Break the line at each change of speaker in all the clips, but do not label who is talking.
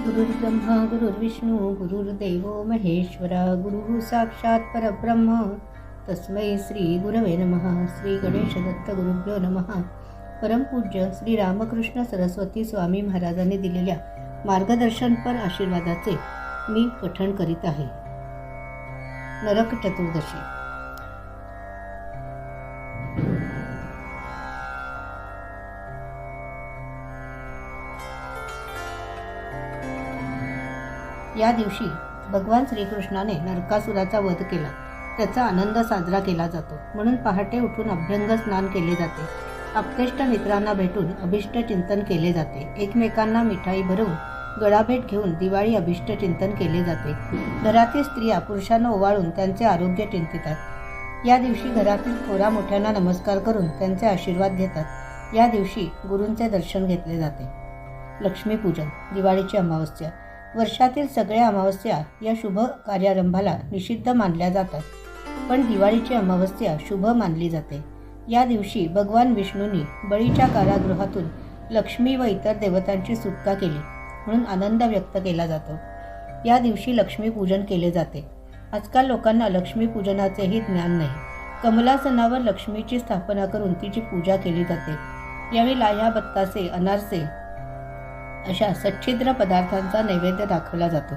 गुरुर्ब्रह्मा गुरुर्विष्णू गुरुर्देवो महेश्वरा गुरु साक्षात परब्रह्म. तस्मै श्री गुरवे नमः श्री गणेश दत्त गुरुभ्यो नमः. परमपूज्य श्री रामकृष्ण सरस्वती स्वामी महाराजांनी दिलेल्या मार्गदर्शनपर आशीर्वादाचे मी पठण करीत आहे. नरक चतुर्दशी. या दिवशी भगवान श्रीकृष्णाने नरकासुराचा वध केला. त्याचा आनंद साजरा केला जातो. म्हणून पहाटे उठून अभ्यंग स्नान केले जाते. आपतेष्ट मित्रांना भेटून अभिष्ट चिंतन केले जाते. एकमेकांना मिठाई भरवून गळाभेट घेऊन दिवाळी अभिष्ट चिंतन केले जाते. घरातील स्त्रिया पुरुषांना ओवाळून त्यांचे आरोग्य चिंतितात. या दिवशी घरातील थोरा मोठ्यांना नमस्कार करून त्यांचे आशीर्वाद घेतात. या दिवशी गुरूंचे दर्शन घेतले जाते. लक्ष्मीपूजन दिवाळीची अमावस्या वर्षातील सगळ्या अमावस्या या शुभ कार्यारंभाला निषिद्ध मानल्या जातात. पण दिवाळीची अमावस्या शुभ मानली जाते. या दिवशी भगवान विष्णूंनी बळीच्या कारागृहातून लक्ष्मी व इतर देवतांची सुटका केली म्हणून आनंद व्यक्त केला जातो. या दिवशी लक्ष्मीपूजन केले जाते. आजकाल लोकांना लक्ष्मीपूजनाचेही ज्ञान नाही. कमलासनावर लक्ष्मीची स्थापना करून तिची पूजा केली जाते. यावेळी लाह्या बत्तासे अनारसे अशा सच्छिद्र पदार्थांचा नैवेद्य दाखवला जातो.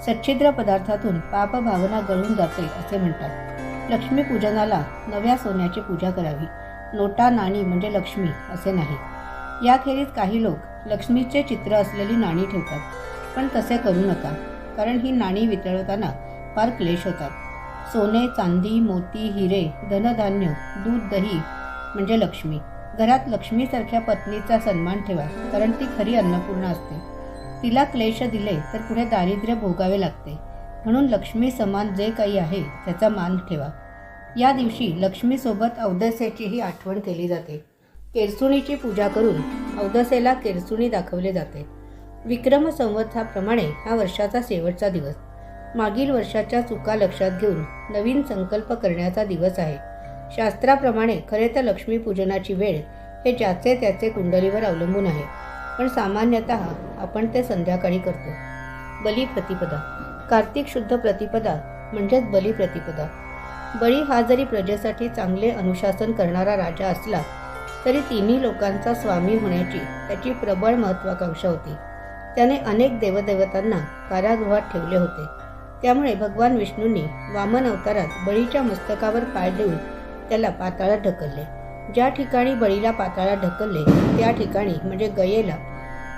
सच्छिद्र पदार्थातून पाप भावना गळून जाते असे म्हणतात. लक्ष्मी पूजनाला नव्या सोन्याची पूजा करावी. नोटा नाणी म्हणजे लक्ष्मी असे नाही. याखेरीज काही लोक लक्ष्मीचे चित्र असलेली नाणी ठेवतात पण तसे करू नका कारण ही नाणी वितळताना फार क्लेश होतात. सोने चांदी मोती हिरे धनधान्य दूध दही म्हणजे लक्ष्मी. घरात लक्ष्मीसारख्या पत्नीचा सन्मान ठेवा कारण ती खरी अन्नपूर्णा असते. तिला क्लेश दिले तर पुढे दारिद्र्य भोगावे लागते. म्हणून लक्ष्मी समान जे काही आहे त्याचा मान ठेवा. या दिवशी लक्ष्मीसोबत अवदसेचीही आठवण केली जाते. केरसुणीची पूजा करून अवदसेला केरसुणी दाखवले जाते. विक्रम संवत्साप्रमाणे हा वर्षाचा शेवटचा दिवस. मागील वर्षाच्या चुका लक्षात घेऊन नवीन संकल्प करण्याचा दिवस आहे. शास्त्राप्रमाणे खरे तर लक्ष्मीपूजनाची वेळ हे ज्याचे त्याचे कुंडलीवर अवलंबून आहे. पण सामान्यतः आपण ते संध्याकाळी करतो. बली प्रतिपदा कार्तिक शुद्ध प्रतिपदा म्हणजेच बली प्रतिपदा बळी हा जरी प्रजेसाठी चांगले अनुशासन करणारा राजा असला तरी तिन्ही लोकांचा स्वामी होण्याची त्याची प्रबळ महत्वाकांक्षा होती. त्याने अनेक देवदेवतांना कारागृहात ठेवले होते. त्यामुळे भगवान विष्णूंनी वामन अवतारात बळीच्या मस्तकावर पाय देऊन त्याला पाताळात ढकलले. ज्या ठिकाणी बळीला पाताळात ढकलले त्या ठिकाणी म्हणजे गयेला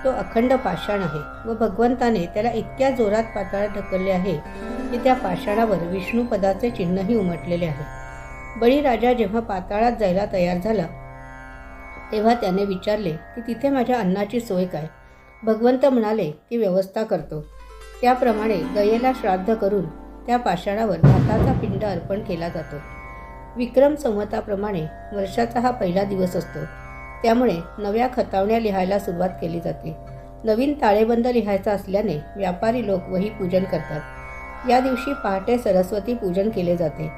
तो अखंड पाषाण आहे व भगवंताने त्याला इतक्या जोरात पाताळात ढकलले आहे की त्या पाषाणावर विष्णुपदाचे चिन्हही उमटलेले आहे. बळीराजा जेव्हा पाताळात जायला तयार झाला तेव्हा त्याने विचारले की तिथे माझ्या अन्नाची सोय काय? भगवंत म्हणाले की व्यवस्था करतो. त्याप्रमाणे गयेला श्राद्ध करून त्या पाषाणावर भाताचा पिंड अर्पण केला जातो. विक्रम संवताप्रमाणे वर्षाचा हा पहिला दिवस असतो. त्यामुळे नव्या खतावण्या लिहायला सुरुवात केली जाते. नवीन ताळेबंद लिहायचा असल्याने व्यापारी लोक वही पूजन करतात. या दिवशी पहाटे सरस्वती पूजन केले जाते.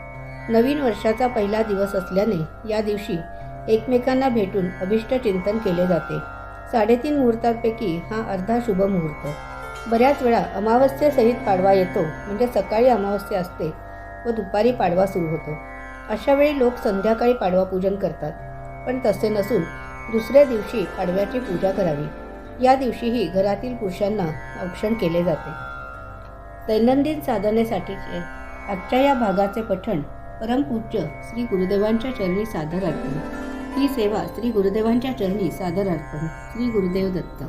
नवीन वर्षाचा पहिला दिवस असल्याने या दिवशी एकमेकांना भेटून अभिष्ट चिंतन केले जाते. साडेतीन मुहूर्तांपैकी हा अर्धा शुभ मुहूर्त. बऱ्याच वेळा अमावस्येसहित पाडवा येतो म्हणजे सकाळी अमावस्या असते व दुपारी पाडवा सुरू होतो. अशा वेळी लोक संध्याकाळी पाडवा पूजन करतात. पण तसे नसून दुसऱ्या दिवशी पाडव्याची पूजा करावी. या दिवशीही घरातील पुरुषांना औक्षण केले जाते. दैनंदिन साधनेसाठीचे आजच्या या भागाचे पठण परमपूज्य श्री गुरुदेवांच्या चरणी सादर अर्पण. ही सेवा श्री गुरुदेवांच्या चरणी सादर अर्पण. श्री गुरुदेव दत्त.